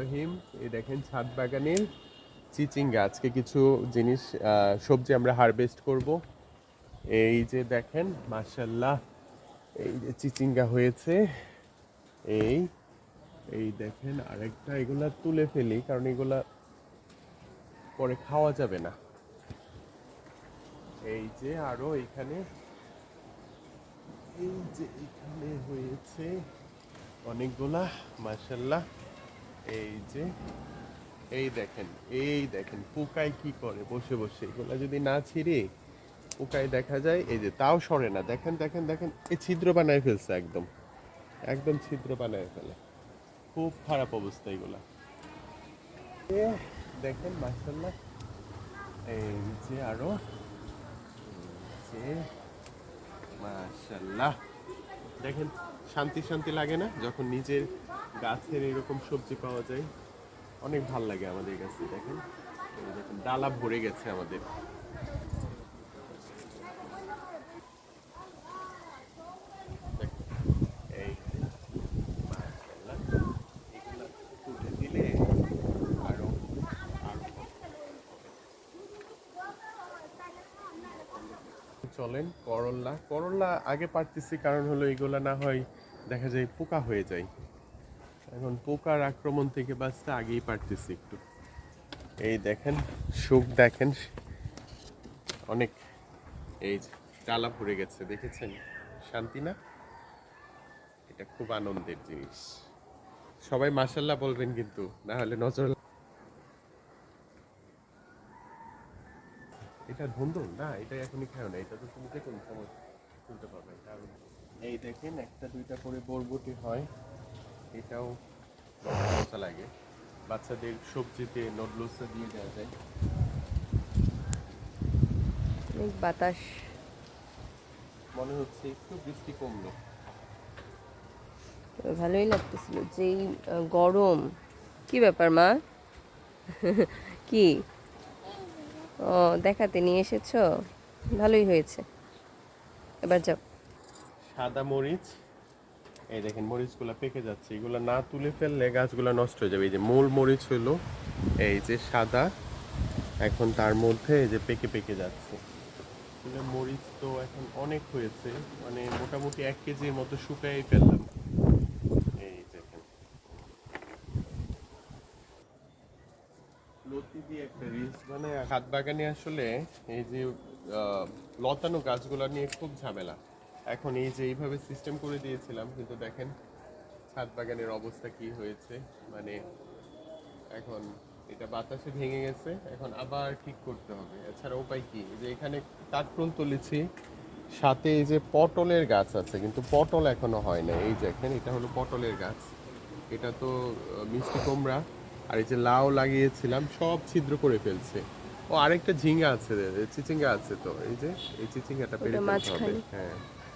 রহিম, এই দেখেন ছাদ বাগানের চিচিঙ্গা। আজকে কিছু জিনিস সবজি আমরা হারভেস্ট করব। এই যে দেখেন মাশাল্লাহ এই যে চিচিঙ্গা হয়েছে। এই এই দেখেন আরেকটা, এগুলা তুলে ফেলি, কারণ এগুলা পরে খাওয়া যাবে না। এই যে আরও এখানে, এই যে এখানে হয়েছে অনেকগুলা মাশাল্লাহ এই যে, এই দেখেন এই দেখেন, পোকায় কি করে? বসে বসে। এগুলা যদি না ছিঁড়ে পোকায় দেখা যায়, এই যে, তাও সরে না। দেখেন দেখেন দেখেন এই ছিদ্র বানায় ফেলছে একদম। একদম ছিদ্র বানায় ফেলে। খুব খারাপ অবস্থা এগুলা। দেখেন মাসাল্লাহ এই যে আরও। মাশাল্লাহ দেখেন শান্তি শান্তি লাগে না, যখন নিজের গাছের এরকম সবজি পাওয়া যায়। অনেক ভালো লাগে আমাদের কাছে দেখেন, ডালা ভরে গেছে আমাদের দেখেন, এই যে, মাশাআল্লাহ, এগুলা তুলে দিলে আরও আরও চলেন করল্লা করল্লা আগে পারতেছি, কারণ হলো এগুলা না হয় দেখা যায় পোকা হয়ে যায়। এখন পোকার আক্রমণ থেকে বাঁচতে আগেই পারতেছি একটু। এই দেখেন, সুখ দেখেন। অনেক, এই ডালা ভরে গেছে, দেখেছেন? শান্তি না? এটা খুব আনন্দের জিনিস। সবাই মাসাল্লাহ বলবেন কিন্তু, না হলে নজর এটা ধন্দন না এটা এখনই খাও না এটা তো তুমি যে কোনো সময় তুলতে পারবে কারণ এই দেখেন একটা দুইটা করে বরবটি হয় এটাও মজা লাগে। বাচ্চাদের সবজিতে নডলসে দিয়ে দেওয়া যায়। অনেক বাতাস। মনে হচ্ছে একটু বৃষ্টি কমলো। ভালোই লাগতেছিল যেই গরম। কি ব্যাপার মা? কি? ও, দেখাতে নিয়ে এসেছ? ভালোই হয়েছে। এবার যাও। সাদা মরিচ, এই দেখেন মরিচগুলো পেকে যাচ্ছে। এগুলো না তুলে ফেললে গাছগুলো নষ্ট হয়ে যাবে। এই যে মূল মরিচ হলো, এই যে সাদা, এখন তার মধ্যে এই যে পেকে পেকে যাচ্ছে। মরিচ তো এখন অনেক হয়েছে মানে মোটামুটি এক কেজির মতো শুকাই ফেললাম এই দেখেন লতি হাত বাগানে আসলে এই যে লতানো গাছগুলো নিয়ে খুব ঝামেলা। এখন এই যে এইভাবে সিস্টেম করে দিয়েছিলাম, কিন্তু দেখেন ছাদ বাগানের অবস্থা কি হয়েছে। মানে এখন এটা বাতাসে ভেঙে গেছে, এখন আবার ঠিক করতে হবে। এছাড়া উপায় কি? যে এখানে কাঠরোল তুলেছি, সাথে এই যে পটলের গাছ আছে, কিন্তু পটল এখনও হয় না এই দেখেন, এটা হলো পটলের গাছ। এটা তো মিষ্টি কুমড়া। আর এই যে লাউ লাগিয়েছিলাম সব ছিদ্র করে ফেলছে। ও আরেকটা ঝিঙ্গা আছে চিচিঙ্গা আছে তো এই যে এই চিচিঙ্গাটা পেরে হ্যাঁ।